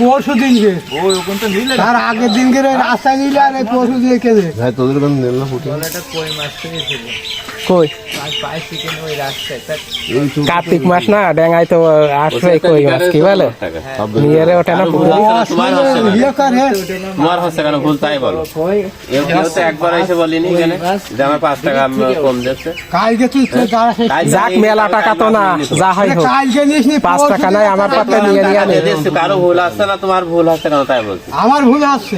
পরশু দিনকে তার আগের দিনকে ওই রাস্তায় নিলে আর এই পরশু দিয়ে কেঁদে তোদের নিল না কই? কার্তিক মাস না ডেঙ্গাই তো আসবে কই মাছ কি বলে? নিয়ে রে ওঠে না ইয়ে করে তোমার হচ্ছে কেন ভুল তাই বলো? তো একবার এসে বলিনি কেন যে আমার পাঁচ টাকা কম দিচ্ছে কালকে তুই যাক মেলা টাকা তো না যা হয় হোক। কালকে নিস নি পাঁচ টাকা নাই আমার টাকা পাতে নিয়ে নিয়ে আনে। কারও ভুল আসছে না তোমার ভুল কেন তাই বলছি? আমার ভুল আসছে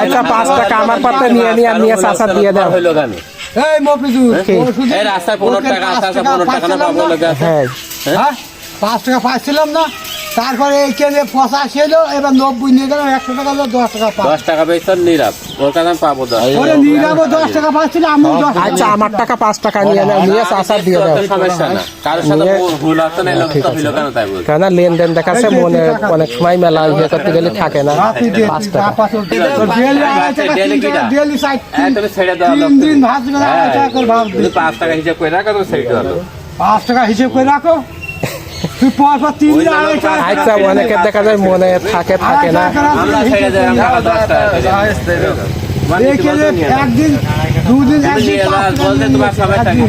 আচ্ছা পাঁচ টাকা আমার পাতে নিয়ে নিয়ে দিয়ে দাও। হইল কেন? এই দিন এই রাস্তায় পনেরো টাকা পাঁচ আছে পনেরো টাকা না পাবো হ্যাঁ হ্যাঁ? পাঁচ টাকা পাচ্ছিলাম না? তারপরে এই কেঁদে পঁচাশি এলো এবার নব্বই নিয়ে গেলাম একশো টাকা হলো দশ টাকা পাই দশ টাকা পেয়েছেন নীরব ওর কাছে আমি পাবো দশ ওরে নিয়ে দশ টাকা পাচ্ছিল আমি দশ টাকা আচ্ছা আমার টাকা পাঁচ টাকা নিয়ে নাও নিয়ে চাষা দিয়ে দাও। সমস্যা না। কারোর সাথে ভুল- ভুল না লোক তো হইল কেন তাই বলছি? কেন লেনদেন দেখাচ্ছে মনে অনেক সময় মেলা ইয়ে করতে গেলে থাকে না। পাঁচ টাকা। তুমি ছেড়ে দাও তিন দিন ভাত করে ভাত পাঁচ টাকা হিসাব করে রাখো তুমি ছেড়ে দাও। পাঁচ টাকা হিসেব করে রাখো। আচ্ছা অনেকের দেখা যায় মনে থাকে থাকে না।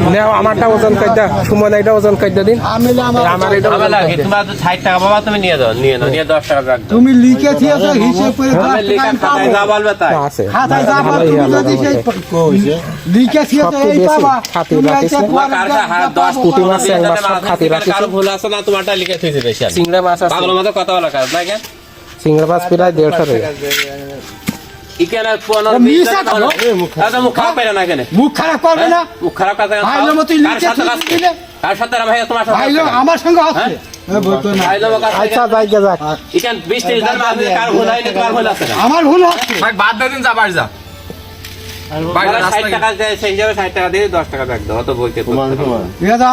মানে আমারটা ওজন দাও সুমন এটা ওজন করে দিন। আমার আমার এটা ওজন লাগে তোমার তো ষাট টাকা বাবা তুমি নিয়ে দাও নিয়ে নাও নিয়ে দশ টাকা রাখো তুমি লিখে দিয়েছ হিসেব করে দশ আমি টাকা খাতায় যা বলবে তাই। খাতায় যা পাবো, তুমি যদি সেই লিখে দিয়েছ এই বেশি পাবা। রাখিস এসে না? পরে কার যা- হাত যা দশ পাবো, পুঁটি পাবো। মাছ, রাখিস। কারও ভুল আছে না তোমারটা লিখে থুইছে বেশি চিংড়া মাছ আছে। পাগলের মতো কথা বলা কাজ না কেন চিংড়া মাছ প্রায় দেড়শো টাকা। ইকেন মুখ খারাপ পেরে না কেন মুখ খারাপ করবে না? মুখ খারাপ ভাই, তুই দিলে? সাথে ভাই তোমার সাথে ভাই আমার সঙ্গে আচ্ছা ভুল আছে? আমার হচ্ছে। বাদ দিন যা বাড়ি যা।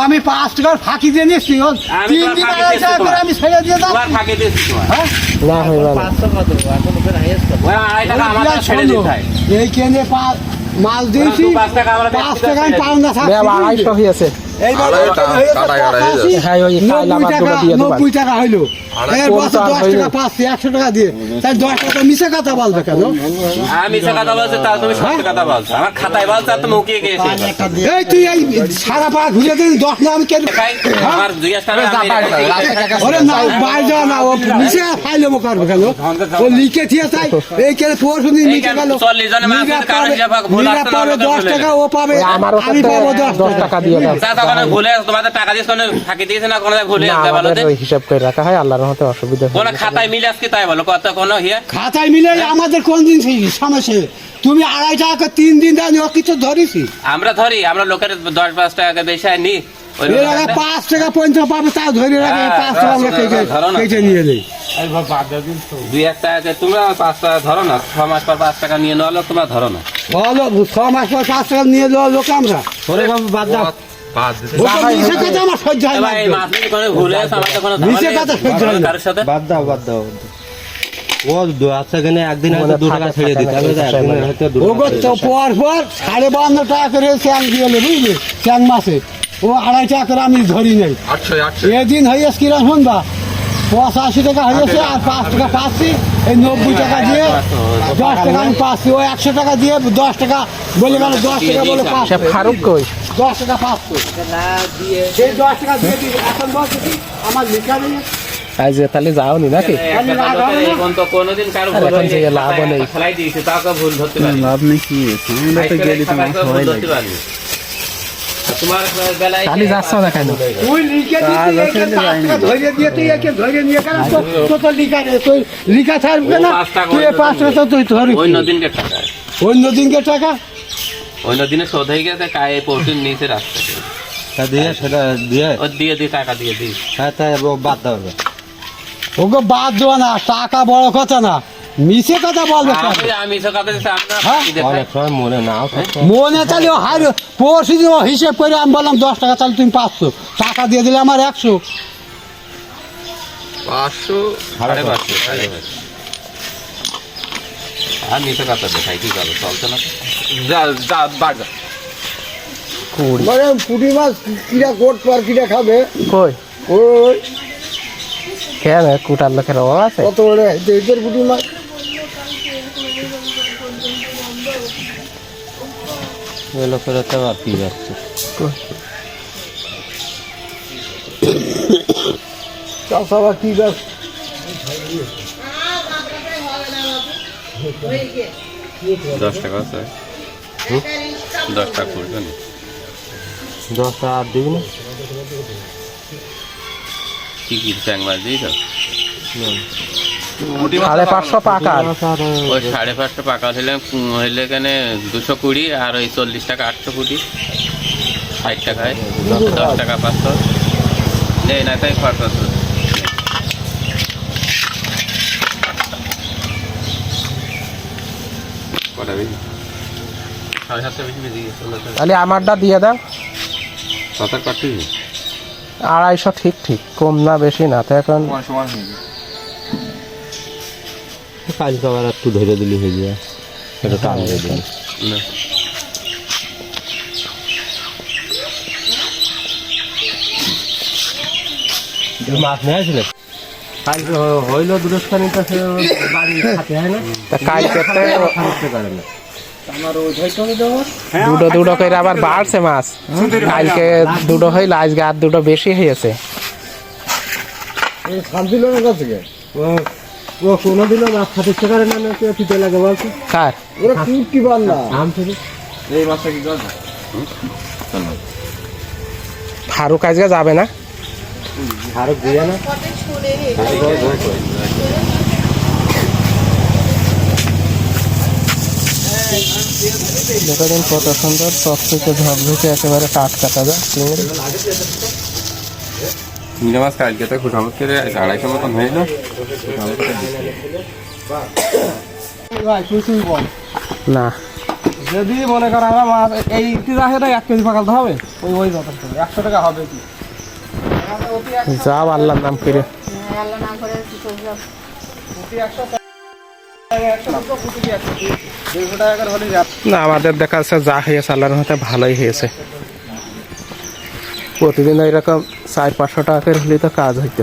আমি পাঁচ টাকার ফাঁকি দিয়ে নিচ্ছি তিন দিন। আমি ছেড়ে দিয়ে তোমার ফাঁকি দিয়েছি হ্যাঁ? না এই কেন্দ্রে মাল মাছ দিয়েছি পাঁচ টাকা পাওনা আড়াইশো হয়েছে। এইবার টাকা, হয়ে হ্যাঁ নব্বই হইল। আড়াই এর বছর দশ টাকা পাচ্ছি একশো টাকা দিয়ে। তাই দশ টাকা মিশে কথা বলবে কেন? আমি কথা বলছি তা তুমি সত্যি কথা বলছো। আমার খাতায় বলছো তুমি উকিয়ে গিয়েছি এই তুই এই সারা পা ঘুরে দিন দশ না আমি কেন আমার জিজ্ঞাসা ওরে না বাইরে যাওয়া না ও নিচে ফাইলে মো করবে কেন? ও লিখে দিয়ে তাই এই কেন পরশু দিন গেল আমাদের দশ টাকা ও পাবে আমি পাবো দশ দশ টাকা। দিয়ে দাও ভুলে তোমাদের টাকা দিয়ে কোনো ফাঁকি দিয়েছে না কোনো ভুলে না আসতে বলো আমাদের ওই হিসাব করে রাখা হয় আল্লাহর মতে অসুবিধা কোন খাতায় মিলে আজকে তাই বলো কত কোনো ইয়ে? খাতায় মিলে আমাদের কোন দিন সমস্যা? তুমি আড়াই টাকা তিন দিন ও কিছু ধরিছি? আমরা ধরি আমরা লোকের দশ পাঁচ টাকা বেশি নি পাঁচ টাকা পঞ্চাশ পাবে তা ধরে রাখে হ্যাঁ, পাঁচ টাকা আমরা কেটে ধরো নিয়ে যাই। দুই এক টাকা তোমরা পাঁচ টাকা ধরো না ছ মাস পর পাঁচ টাকা নিয়ে নেওয়া তোমরা ধরো না। বলো ছ মাস পর পাঁচ টাকা নিয়ে যাওয়া লোক আমরা। বাদ দাও। হয় হয় আচ্ছা একদিন মনে ছেড়ে দিতে। সাড়ে বান্ন টাকা করে চ্যাং দিয়ে বুঝলি? চ্যাং মাসে ও আড়াই টাকা করে আমি ধরি নাই। এদিন হয়েছে কিরম শুনবা? পঁচাশি টাকা হয়েছে আর পাঁচ টাকা পাচ্ছি। এই নব্বই টাকা দিয়ে দশ টাকা আমি পাচ্ছি। ও একশো টাকা দিয়ে দশ টাকা বলে গেল দশ টাকা বলে পাঁচ ফারুক কই? দশ টাকা পাঁচশো। সেই দশ টাকা দিয়ে দিই এখন বলছে কি আমার লেখা নেই। আজ তাহলে যাও নি নাকি এখন তো কোনোদিন কারও এখন যে লাভও নেই। ফেলাই দিয়েছে, তাও ভুল ধরতে পারেনি। লাভ নেই কি? আমরা তো গেলি তো খাতায় ধরতে পারেনি। তোমার বেলায় তাহলে যাচ্ছ না কেন? তুই লিখে দিতি একে পাঁচ টাকা ধরে দিয়ে তুই একে ধরে নিয়ে গেলাম তো তো তো লিখা রে তুই লিখা থাকবে না। ও পাঁচ টাকা তুই এ তো তুই ধরি অন্য দিনকে টাকা। অন্য দিনকে টাকা? অন্য দিনে শোধ হয়ে গেছে কায়ে পরশুর নিচে রাস্তা তা দিয়ে সেটা দিয়ে? ও দিয়ে দিয়ে টাকা দিয়ে দিই হ্যাঁ তাই ও বাদ দাও ওকে বাদ দেওয়া না টাকা বড় কথা না। মিশে কথা বলবে কেন? আমি আমি সব কথা দিচ্ছি আমরা হ্যাঁ? মনে মনে তাহলে হার পরশু দিন ও হিসেব করে আমি বললাম দশ টাকা তাহলে তুমি পাঁচশো। টাকা দিয়ে দিলে আমার একশো। পাঁচশো সাড়ে পাঁচশো আর নিচে কথা দেখাই কি করব চলছে না বাড়ি যা মানে পুঁটি মাছ কিরা কোট পর কিরা খাবে? কই? ওই। কেন? কুটার লোকের অভাব আছে? কত বড়? দেড় ফুটি মাছ ওই লোকের তো আর কি যাচ্ছে? চাষ আবার কি গাছ দশ টাকা আছে। দশ টাকা করবে না দশটা আর দিবি না? কি কি চ্যাং মাছ দিয়েছ? সাড়ে পাঁচশো পাকা ওই সাড়ে পাঁচশো পাকা হলে হইলে এখানে দুশো কুড়ি আর ওই চল্লিশ টাকা আটশো কুড়ি। ষাট টাকায় দশ টাকা পাঁচশো। নেই না তাই খরচ বেশি সাড়ে সাতটা বেশি বেশি গেছে তাহলে আমারটা দিয়ে দাও। সাঁতার আড়াইশো ঠিক ঠিক। কম না বেশি না তো এখন সমান হয়ে কালকে আবার একটু ধরে দিলি হয়ে যায়। এটা টান দিয়ে দিলি। না। মাছ নিয়ে আসলে? কালকে হইল তো সে বাড়ি খাতে হয় না। তা কালকে পারে না। দুটো দুটো করে আবার বাড়ছে মাছ। কালকে দুটো হইল আজকে আর দুটো বেশি হয়েছে শান্তি লোকের কাছে থেকে? ও ও কোনোদিনও মাছ খাতে ইচ্ছে করে না না কেউ ফিতে লাগে বলছে কার ওরা কুটকি বান্ধা আম থেকে এই মাছটা কি গজ ফারুক আজকে যাবে না আরও দিয়ে না দেখেন কত সুন্দর চকচকে ঝকঝকে একেবারে টাটকা তাজা চিংড়ি মিলে মাছ কালকে তো খুশামত করে আড়াইশো মতন বল? না। যদি মনে কর আমরা মাছ এই আসে এক কেজি পাকাতে হবে? ওই ওই যথেষ্ট একশো টাকা হবে কি? যাও আল্লাহর নাম করে। আল্লাহ নাম করে না, আমাদের দেখা যাচ্ছে যা হয়েছে, আল্লাহর হাতে ভালোই হয়েছে। প্রতিদিন এরকম চার পাঁচশো টাকার করে হলে তো কাজ হইতো।